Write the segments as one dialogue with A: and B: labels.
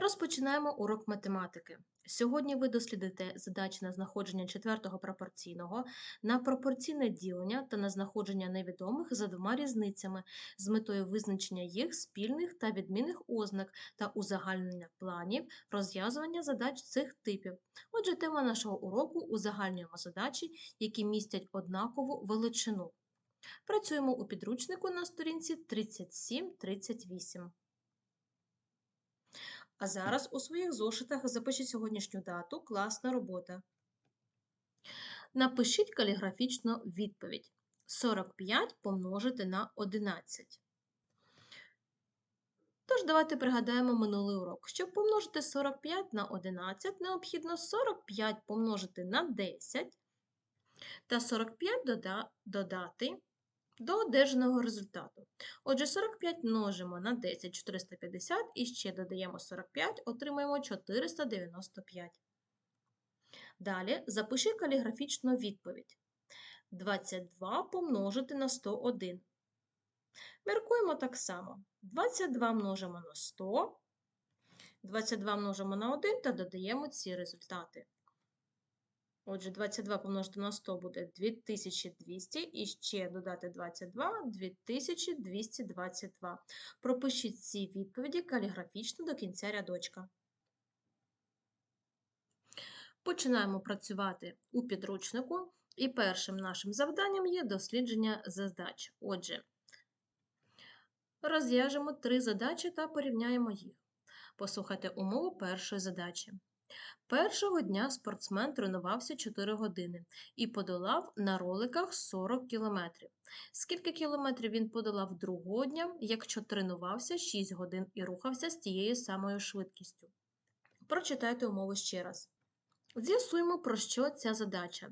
A: Розпочинаємо урок математики. Сьогодні ви дослідите задачі на знаходження четвертого пропорційного, на пропорційне ділення та на знаходження невідомих за двома різницями з метою визначення їх спільних та відмінних ознак та узагальнення планів розв'язування задач цих типів. Отже, тема нашого уроку узагальнюємо задачі, які містять однакову величину. Працюємо у підручнику на сторінці 37-38. А зараз у своїх зошитах запишіть сьогоднішню дату класна робота. Напишіть каліграфічну відповідь. 45 помножити на 11. Тож, давайте пригадаємо минулий урок. Щоб помножити 45 на 11, необхідно 45 помножити на 10 та 45 дода- додати до одержаного результату. Отже, 45 множимо на 10 450 і ще додаємо 45, отримаємо 495. Далі запиши каліграфічну відповідь. 22 помножити на 101. Міркуємо так само. 22 множимо на 100, 22 множимо на 1 та додаємо ці результати. Отже, 22 помножити на 100 буде 2200 і ще додати 22 2222. Пропишіть ці відповіді каліграфічно до кінця рядочка. Починаємо працювати у підручнику, і першим нашим завданням є дослідження задач. Отже, розв'яжемо три задачі та порівняємо їх. Послухайте умову першої задачі. Першого дня спортсмен тренувався 4 години і подолав на роликах 40 кілометрів. Скільки кілометрів він подолав другого дня, якщо тренувався 6 годин і рухався з тією самою швидкістю? Прочитайте умови ще раз. З'ясуємо, про що ця задача.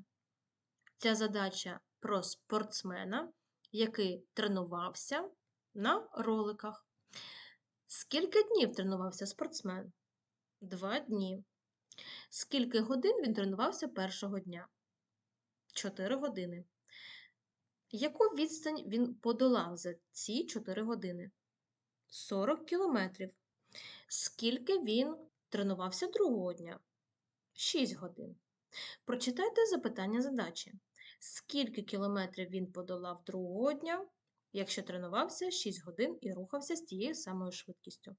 A: Ця задача про спортсмена, який тренувався на роликах. Скільки днів тренувався спортсмен? Два дні. Скільки годин він тренувався першого дня? 4 години. Яку відстань він подолав за ці 4 години? 40 кілометрів. Скільки він тренувався другого дня? 6 годин. Прочитайте запитання задачі. Скільки кілометрів він подолав другого дня, якщо тренувався 6 годин і рухався з тією самою швидкістю?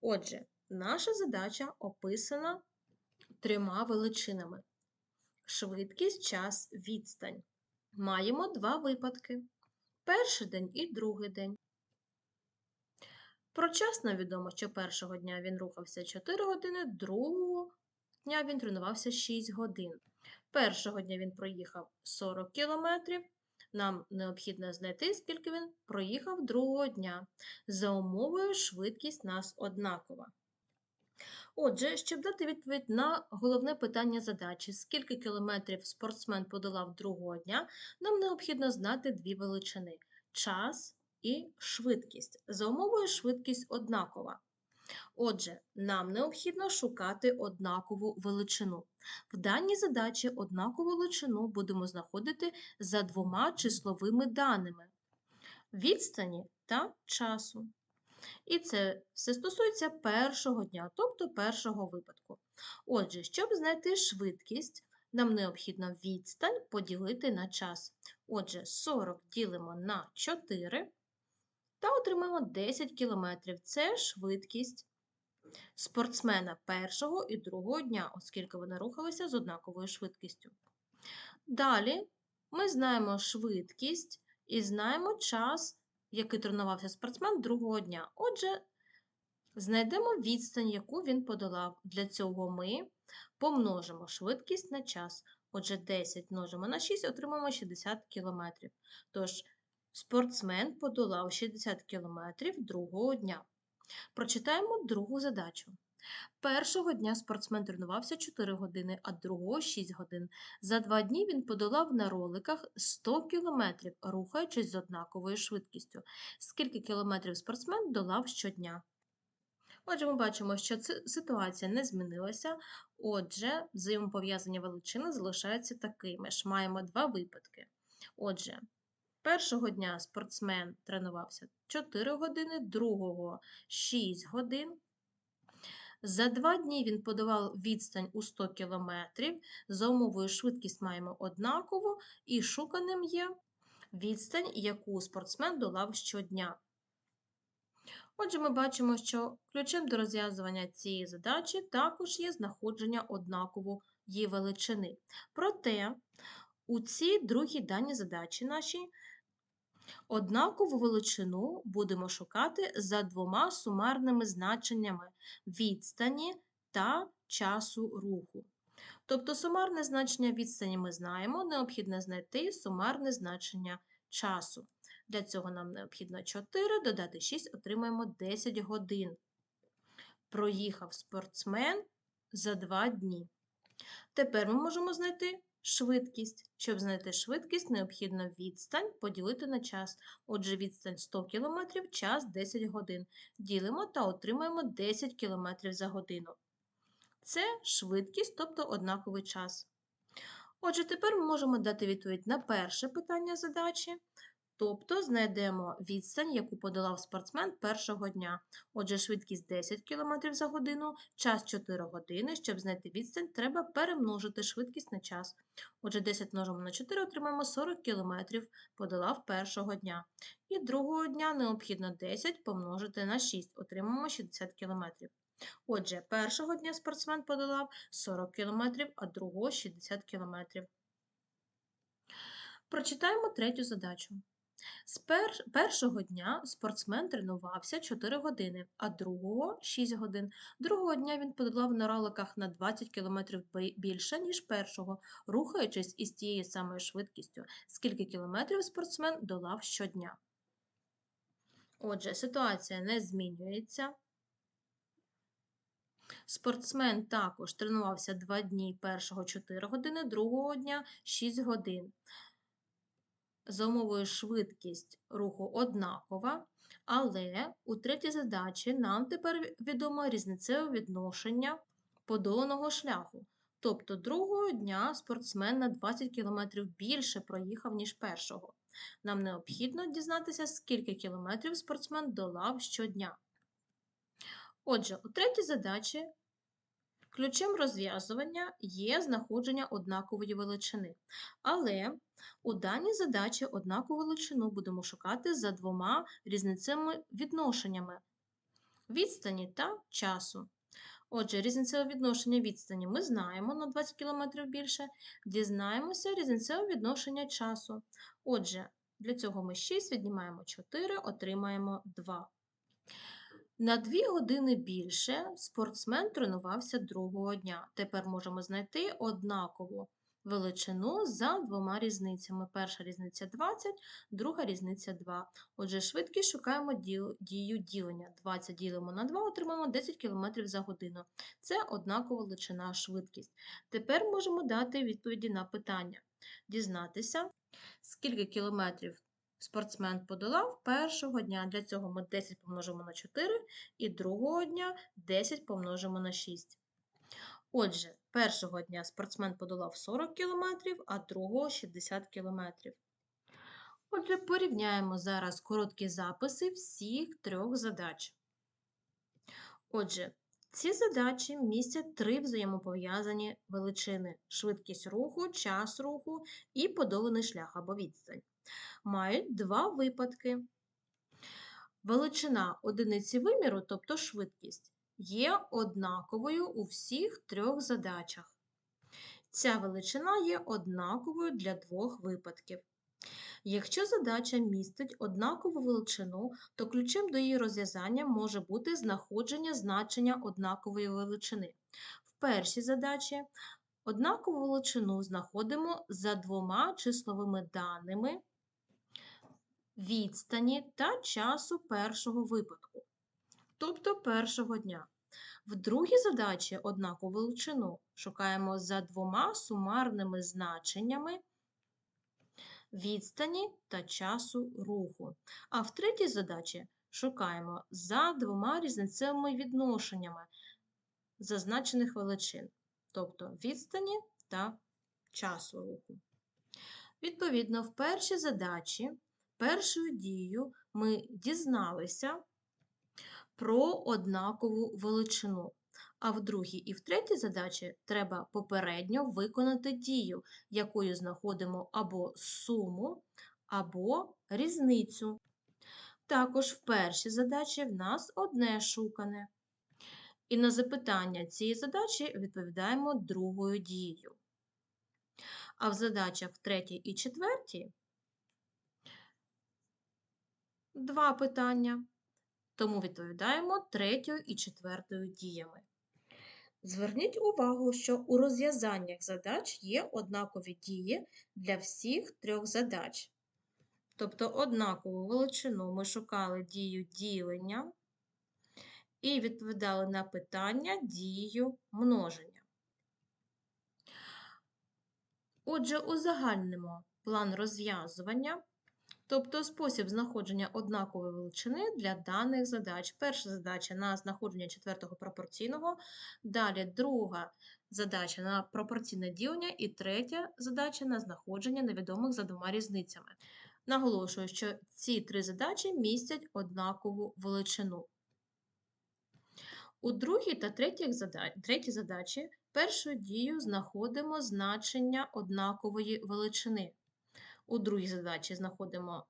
A: Отже, наша задача описана трьома величинами: швидкість, час, відстань. Маємо два випадки: перший день і другий день. Про час нам відомо, що першого дня він рухався 4 години, другого дня він тренувався 6 годин. Першого дня він проїхав 40 кілометрів. Нам необхідно знайти, скільки він проїхав другого дня. За умовою швидкість нас однакова. Отже, щоб дати відповідь на головне питання задачі, скільки кілометрів спортсмен подолав другого дня, нам необхідно знати дві величини час і швидкість. За умовою швидкість однакова. Отже, нам необхідно шукати однакову величину. В даній задачі однакову величину будемо знаходити за двома числовими даними відстані та часу. І це все стосується першого дня, тобто першого випадку. Отже, щоб знайти швидкість, нам необхідно відстань поділити на час. Отже, 40 ділимо на 4 та отримаємо 10 км. Це швидкість спортсмена першого і другого дня, оскільки вони рухалися з однаковою швидкістю. Далі ми знаємо швидкість і знаємо час який тренувався спортсмен другого дня. Отже, знайдемо відстань, яку він подолав. Для цього ми помножимо швидкість на час. Отже, 10 множимо на 6, отримаємо 60 км. Тож, спортсмен подолав 60 км другого дня. Прочитаємо другу задачу. Першого дня спортсмен тренувався 4 години, а другого 6 годин. За два дні він подолав на роликах 100 кілометрів, рухаючись з однаковою швидкістю. Скільки кілометрів спортсмен долав щодня? Отже, ми бачимо, що ситуація не змінилася. Отже, взаємопов'язання величини залишаються такими ж. Маємо два випадки. Отже, першого дня спортсмен тренувався 4 години, другого 6 годин. За два дні він подавав відстань у 100 км, за умовою швидкість маємо однакову, і шуканим є відстань, яку спортсмен долав щодня. Отже, ми бачимо, що ключем до розв'язування цієї задачі також є знаходження однакової величини. Проте у цій другій даній задачі нашій однакову величину будемо шукати за двома сумарними значеннями відстані та часу руху. Тобто сумарне значення відстані ми знаємо, необхідно знайти сумарне значення часу. Для цього нам необхідно 4 додати 6, отримаємо 10 годин. Проїхав спортсмен за 2 дні. Тепер ми можемо знайти швидкість. Щоб знайти швидкість, необхідно відстань поділити на час. Отже, відстань 100 км, час 10 годин. Ділимо та отримаємо 10 км за годину. Це швидкість, тобто однаковий час. Отже, тепер ми можемо дати відповідь на перше питання задачі. Тобто знайдемо відстань, яку подолав спортсмен першого дня. Отже, швидкість 10 км за годину, час 4 години. Щоб знайти відстань, треба перемножити швидкість на час. Отже, 10 множимо на 4 отримаємо 40 км, подолав першого дня. І другого дня необхідно 10 помножити на 6, отримаємо 60 км. Отже, першого дня спортсмен подолав 40 км, а другого 60 км. Прочитаємо третю задачу. З пер... першого дня спортсмен тренувався 4 години, а другого 6 годин. Другого дня він подолав на роликах на 20 км більше, ніж першого, рухаючись із тією самою швидкістю, скільки кілометрів спортсмен долав щодня. Отже, ситуація не змінюється. Спортсмен також тренувався 2 дні першого 4 години, другого дня 6 годин за умовою швидкість руху однакова, але у третій задачі нам тепер відомо різницеве відношення подоланого шляху. Тобто другого дня спортсмен на 20 км більше проїхав, ніж першого. Нам необхідно дізнатися, скільки кілометрів спортсмен долав щодня. Отже, у третій задачі ключем розв'язування є знаходження однакової величини. Але у даній задачі однакову величину будемо шукати за двома різницевими відношеннями відстані та часу. Отже, різницеве відношення відстані ми знаємо на 20 км більше, дізнаємося різницеве відношення часу. Отже, для цього ми 6 віднімаємо 4, отримаємо 2. На 2 години більше спортсмен тренувався другого дня. Тепер можемо знайти однакову величину за двома різницями. Перша різниця 20, друга різниця 2. Отже, швидкість шукаємо дію ділення. 20 ділимо на 2, отримаємо 10 км за годину. Це однакова величина швидкість. Тепер можемо дати відповіді на питання. Дізнатися, скільки кілометрів спортсмен подолав першого дня. Для цього ми 10 помножимо на 4 і другого дня 10 помножимо на 6. Отже, першого дня спортсмен подолав 40 км, а другого 60 км. Отже, порівняємо зараз короткі записи всіх трьох задач. Отже, ці задачі містять три взаємопов'язані величини: швидкість руху, час руху і подоланий шлях або відстань. Мають два випадки. Величина одиниці виміру, тобто швидкість, є однаковою у всіх трьох задачах. Ця величина є однаковою для двох випадків. Якщо задача містить однакову величину, то ключем до її розв'язання може бути знаходження значення однакової величини. В першій задачі однакову величину знаходимо за двома числовими даними відстані та часу першого випадку, тобто першого дня. В другій задачі однакову величину шукаємо за двома сумарними значеннями відстані та часу руху. А в третій задачі шукаємо за двома різницевими відношеннями зазначених величин, тобто відстані та часу руху. Відповідно, в першій задачі першою дією ми дізналися про однакову величину. А в другій і в третій задачі треба попередньо виконати дію, якою знаходимо або суму, або різницю. Також в першій задачі в нас одне шукане. І на запитання цієї задачі відповідаємо другою дією. А в задачах в третій і четвертій два питання, тому відповідаємо третьою і четвертою діями. Зверніть увагу, що у розв'язаннях задач є однакові дії для всіх трьох задач. Тобто однакову величину ми шукали дію ділення і відповідали на питання дією множення. Отже, узагальнимо план розв'язування, тобто спосіб знаходження однакової величини для даних задач. Перша задача на знаходження четвертого пропорційного, далі друга задача на пропорційне ділення і третя задача на знаходження невідомих за двома різницями. Наголошую, що ці три задачі містять однакову величину. У другій та третій задачі, третій задачі першою дією знаходимо значення однакової величини. У другій задачі знаходимо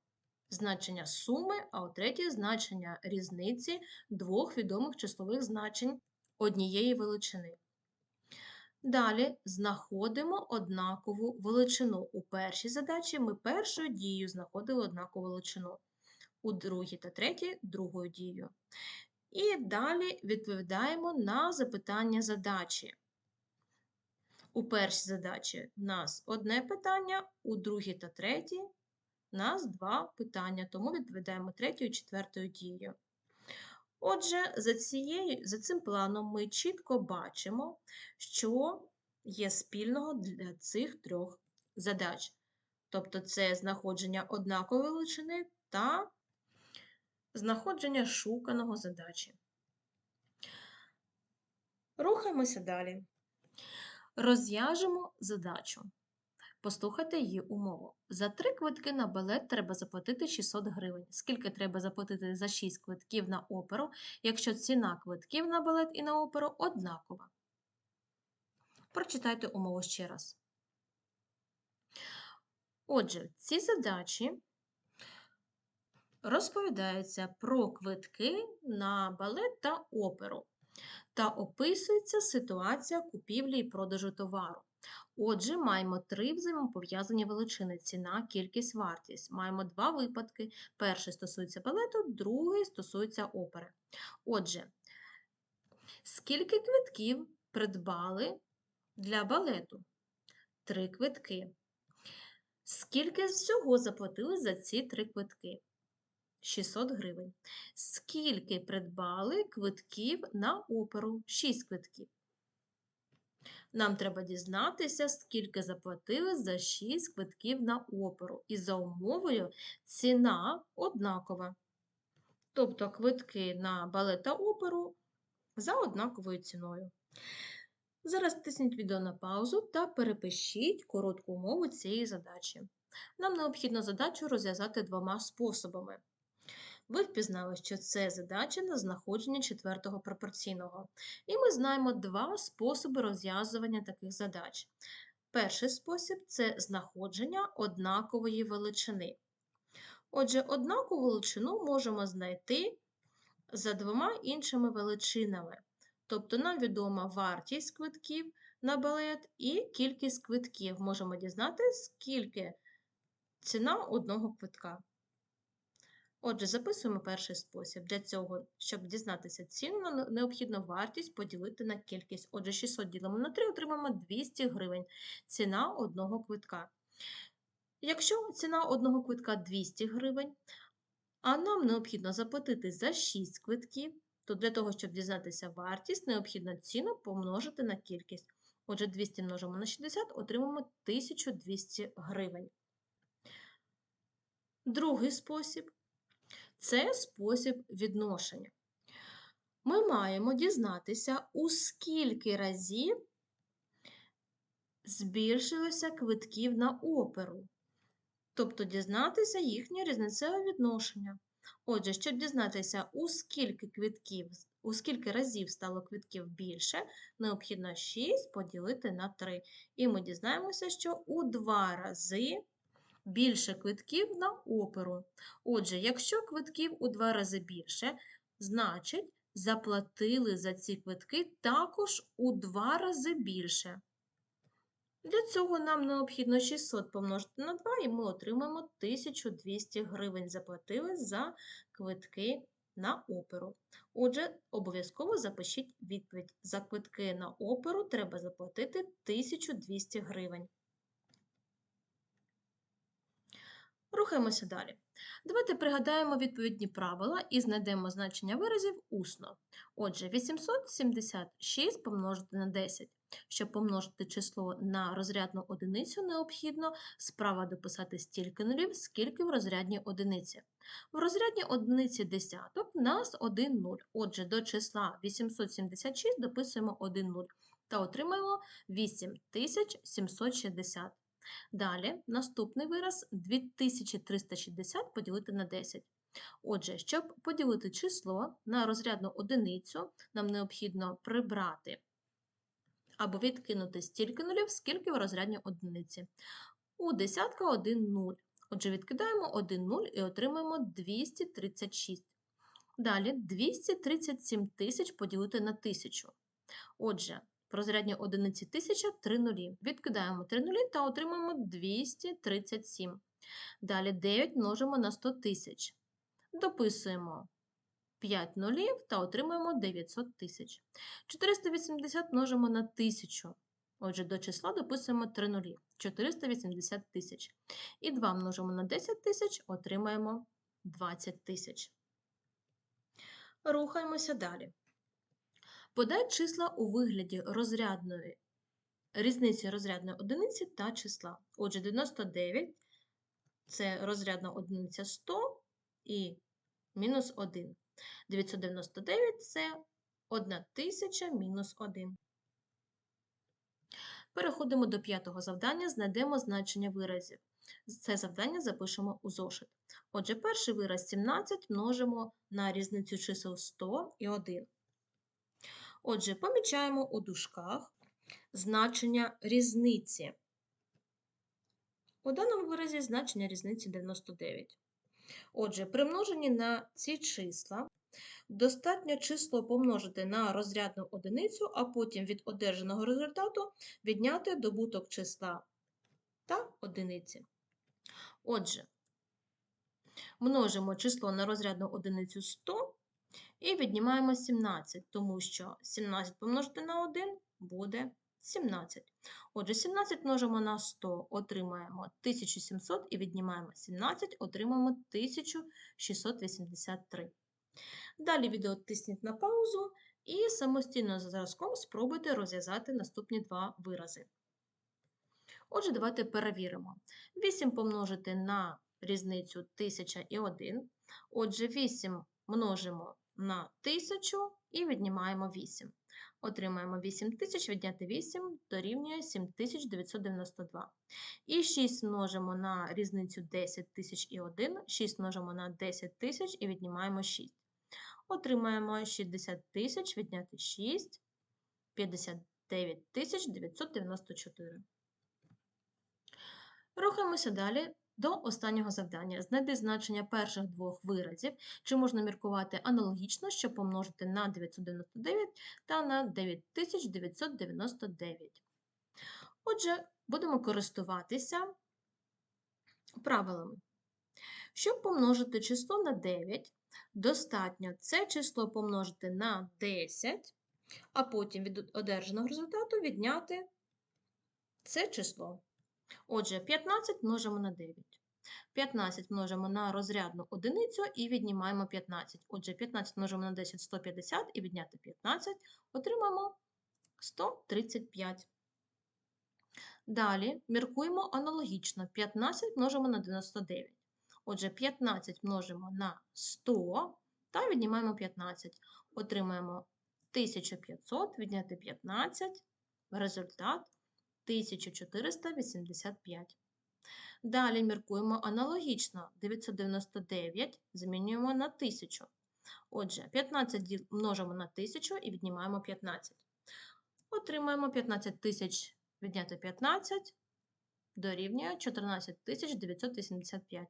A: значення суми, а у третій значення різниці двох відомих числових значень однієї величини. Далі знаходимо однакову величину. У першій задачі ми першою дією знаходили однакову величину, у другій та третій другою дією. І далі відповідаємо на запитання задачі. У першій задачі в нас одне питання, у другій та третій в нас два питання, тому відповідаємо третьою і четвертою дією. Отже, за, цією, за цим планом ми чітко бачимо, що є спільного для цих трьох задач. Тобто це знаходження однакової величини та знаходження шуканого задачі. Рухаємося далі. Розв'яжемо задачу. Послухайте її умову. За три квитки на балет треба заплатити 600 гривень. Скільки треба заплатити за 6 квитків на оперу, якщо ціна квитків на балет і на оперу однакова? Прочитайте умову ще раз. Отже, ці задачі розповідаються про квитки на балет та оперу та описується ситуація купівлі і продажу товару. Отже, маємо три взаємопов'язані величини ціна, кількість, вартість. Маємо два випадки. Перший стосується балету, другий стосується опери. Отже, скільки квитків придбали для балету? Три квитки. Скільки всього заплатили за ці три квитки? 600 гривень. Скільки придбали квитків на оперу? 6 квитків. Нам треба дізнатися, скільки заплатили за 6 квитків на оперу. І за умовою ціна однакова. Тобто квитки на балет та оперу за однаковою ціною. Зараз тисніть відео на паузу та перепишіть коротку умову цієї задачі. Нам необхідно задачу розв'язати двома способами. Ви впізнали, що це задача на знаходження четвертого пропорційного. І ми знаємо два способи розв'язування таких задач. Перший спосіб це знаходження однакової величини. Отже, однакову величину можемо знайти за двома іншими величинами. Тобто нам відома вартість квитків на балет і кількість квитків. Можемо дізнати, скільки ціна одного квитка. Отже, записуємо перший спосіб. Для цього, щоб дізнатися ціну, необхідно вартість поділити на кількість. Отже, 600 ділимо на 3, отримаємо 200 гривень. Ціна одного квитка. Якщо ціна одного квитка 200 гривень, а нам необхідно заплатити за 6 квитків, то для того, щоб дізнатися вартість, необхідно ціну помножити на кількість. Отже, 200 множимо на 60, отримаємо 1200 гривень. Другий спосіб це спосіб відношення. Ми маємо дізнатися, у скільки разів збільшилося квитків на оперу, тобто дізнатися їхнє різницеве відношення. Отже, щоб дізнатися, у скільки квитків у скільки разів стало квитків більше, необхідно 6 поділити на 3. І ми дізнаємося, що у 2 рази більше квитків на оперу. Отже, якщо квитків у 2 рази більше, значить заплатили за ці квитки також у 2 рази більше. Для цього нам необхідно 600 помножити на 2, і ми отримаємо 1200 гривень. Заплатили за квитки на оперу. Отже, обов'язково запишіть відповідь. За квитки на оперу треба заплатити 1200 гривень. Рухаємося далі. Давайте пригадаємо відповідні правила і знайдемо значення виразів усно. Отже, 876 помножити на 10. Щоб помножити число на розрядну одиницю, необхідно справа дописати стільки нулів, скільки в розрядній одиниці. В розрядній одиниці десяток у нас 1 0. Отже, до числа 876 дописуємо 1 0 та отримаємо 8760. Далі наступний вираз 2360 поділити на 10. Отже, щоб поділити число на розрядну одиницю, нам необхідно прибрати або відкинути стільки нулів, скільки в розрядній одиниці. У десятка 1 0. Отже, відкидаємо 1 0 і отримаємо 236. Далі 237 тисяч поділити на 1000. Отже, в розрядній одиниці 1000 – 3 нулі. Відкидаємо 3 нулі та отримаємо 237. Далі 9 множимо на 100 тисяч. Дописуємо 5 нулів та отримуємо 900 тисяч. 480 множимо на 1000. Отже, до числа дописуємо 3 нулі. 480 тисяч. І 2 множимо на 10 тисяч, отримаємо 20 тисяч. Рухаємося далі. Подай числа у вигляді розрядної різниці розрядної одиниці та числа. Отже, 99 це розрядна одиниця 100 і мінус 1. 999 це 1000 мінус 1. Переходимо до п'ятого завдання, знайдемо значення виразів. Це завдання запишемо у зошит. Отже, перший вираз 17 множимо на різницю чисел 100 і 1. Отже, помічаємо у дужках значення різниці. У даному виразі значення різниці 99. Отже, при множенні на ці числа достатньо число помножити на розрядну одиницю, а потім від одержаного результату відняти добуток числа та одиниці. Отже, множимо число на розрядну одиницю 100 і віднімаємо 17, тому що 17 помножити на 1 буде 17. Отже, 17 множимо на 100, отримаємо 1700 і віднімаємо 17, отримаємо 1683. Далі відео тисніть на паузу і самостійно за зразком спробуйте розв'язати наступні два вирази. Отже, давайте перевіримо. 8 помножити на різницю 1000 і 1. Отже, 8 множимо на 1000 і віднімаємо 8. Отримаємо 8000, відняти 8 дорівнює 7992. І 6 множимо на різницю 10 тисяч і 1, 6 множимо на 10 тисяч і віднімаємо 6. Отримаємо 60 тисяч, відняти 6, 59 994. Рухаємося далі до останнього завдання. Знайди значення перших двох виразів, чи можна міркувати аналогічно, щоб помножити на 999 та на 9999. Отже, будемо користуватися правилами. Щоб помножити число на 9, достатньо це число помножити на 10, а потім від одержаного результату відняти це число. Отже, 15 множимо на 9. 15 множимо на розрядну одиницю і віднімаємо 15. Отже, 15 множимо на 10 150 і відняти 15, отримаємо 135. Далі міркуємо аналогічно. 15 множимо на 99. Отже, 15 множимо на 100 та віднімаємо 15. Отримаємо 1500, відняти 15, результат 1485. Далі міркуємо аналогічно. 999 замінюємо на 1000. Отже, 15 множимо на 1000 і віднімаємо 15. Отримаємо 15 тисяч відняти 15 дорівнює 14 985.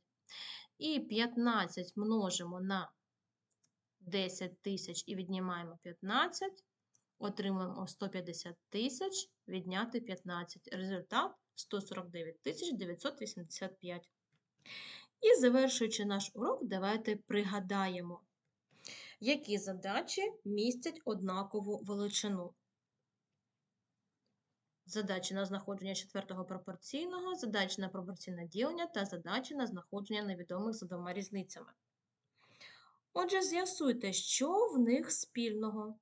A: І 15 множимо на 10 тисяч і віднімаємо 15. Отримуємо 150 тисяч відняти 15. Результат 149 985. І завершуючи наш урок, давайте пригадаємо, які задачі містять однакову величину. Задачі на знаходження четвертого пропорційного, задачі на пропорційне ділення та задачі на знаходження невідомих за двома різницями. Отже, з'ясуйте, що в них спільного.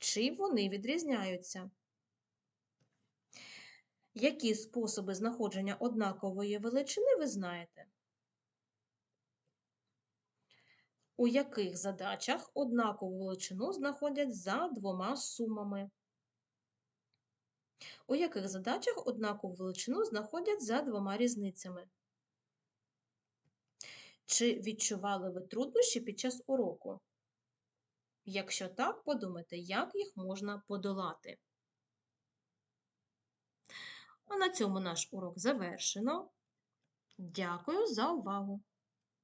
A: Чи вони відрізняються? Які способи знаходження однакової величини ви знаєте? У яких задачах однакову величину знаходять за двома сумами? У яких задачах однакову величину знаходять за двома різницями? Чи відчували ви труднощі під час уроку? Якщо так, подумайте, як їх можна подолати. А на цьому наш урок завершено. Дякую за увагу!